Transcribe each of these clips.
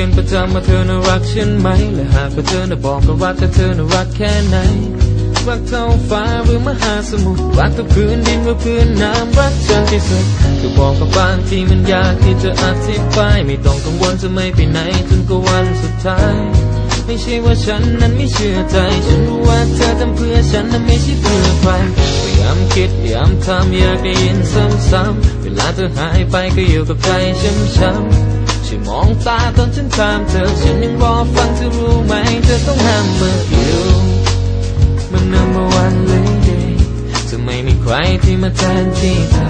เป็นประจำว่าเธอน่ารักฉันไหม และหากว่าเธอน่ะบอกก็รักแต่เธอน่ารักแค่ไหน รักเท่าฟ้าหรือมหาสมุทร รักเท่าพื้นดินหรือพื้นน้ำ รักฉันที่สุดก็บอกกับบางที่มันยากที่จะอธิบาย ไม่ต้องกังวลจะไม่ไปไหนจนกว่าวันสุดท้าย ไม่ใช่ว่าฉันนั้นไม่เชื่อใจ ฉันรู้ว่าเธอทำเพื่อฉันนั้นไม่ใช่เพื่อใครพยายามคิดพยายามทำอยากได้ยินซ้ำๆเวลาเธอหายไปก็อยู่กับใจช้ำๆ ช่วยมองตาตอนฉันถามเธอ ฉันยังรอฟังเธอรู้ไหม เธอต้องห้ามเมื่ออยู่มัน number one lady จะไม่มีใครที่มาแทนที่เธอ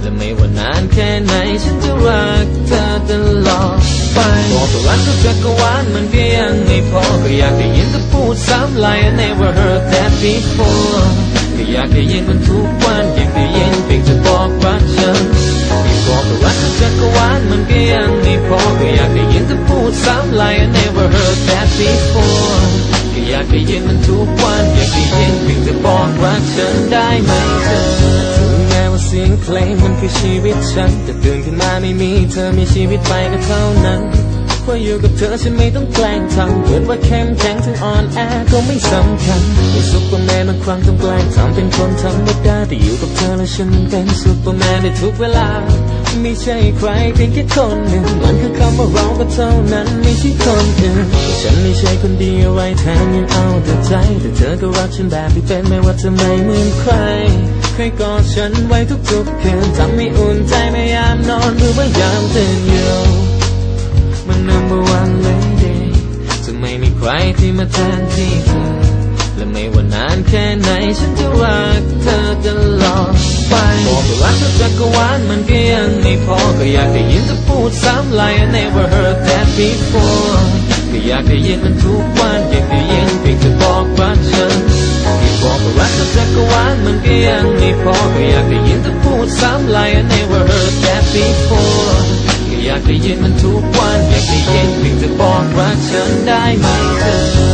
และไม่ว่านานแค่ไหน ฉันจะรักเธอตลอดไปบอกตัวรักทุกจักรวาลมันก็ยังไม่พอ ก็อยากได้ยินเธอพูดซ้ำ like I never heard that before ก็อยากได้ยินมันทุกวันอยากได้ยินเพียงจะบอกรักฉันที่ before ก็อยากได้ยินมันทุกวัน อยากได้ยินเพียงจะบอกรักฉันได้ไหมเธอถึงแม้ว่าเสียงเพลงมันคือชีวิตฉัน แต่ตื่นขึ้นมาไม่มีเธอมีชีวิตไปก็เท่านั้นว่าอยู่กับเธอฉันไม่ต้องแกล้งทำเกิดว่าเข้มแข็งถึงอ่อนแอก็ไม่สำคัญไม่ซุปเปอร์แมนบางครั้งต้องแกล้งทำเป็นคนธรรมดาแต่อยู่กับเธอแล้วฉันเป็นซุปเปอร์แมนในทุกเวลา ไม่ใช่ใครเพียงแค่คนหนึ่งมันคือคำว่าเราก็เท่านั้นไม่ใช่คนอื่นฉันไม่ใช่คนดีอะไรแทนยังเอาแต่ใจ แต่เธอก็รักฉันแบบที่เป็นไม่ว่าจะไม่เหมือนใครเคยกอดฉันไว้ทุกๆคืนทำให้อุ่นใจไม่ยามนอนหรือว่ายามตื่นอยู่มัน number one lady จะไม่มีใครที่มาแทนที่เธอและไม่ว่านานแค่ไหนฉัน I never heard that before ก็อยากได้ยินมันทุกวันอยากได้ยินเพียงจะบอกว่าฉันที่บอกว่ารักจักรวาลมันก็ยังไม่พอก็อยากได้ยินเธอพูดซ้ำ like I never heard that before ก็อยากได้ยินมันทุกวันอยากได้ยินเพียงจะบอกว่าฉันได้ไหมเธอ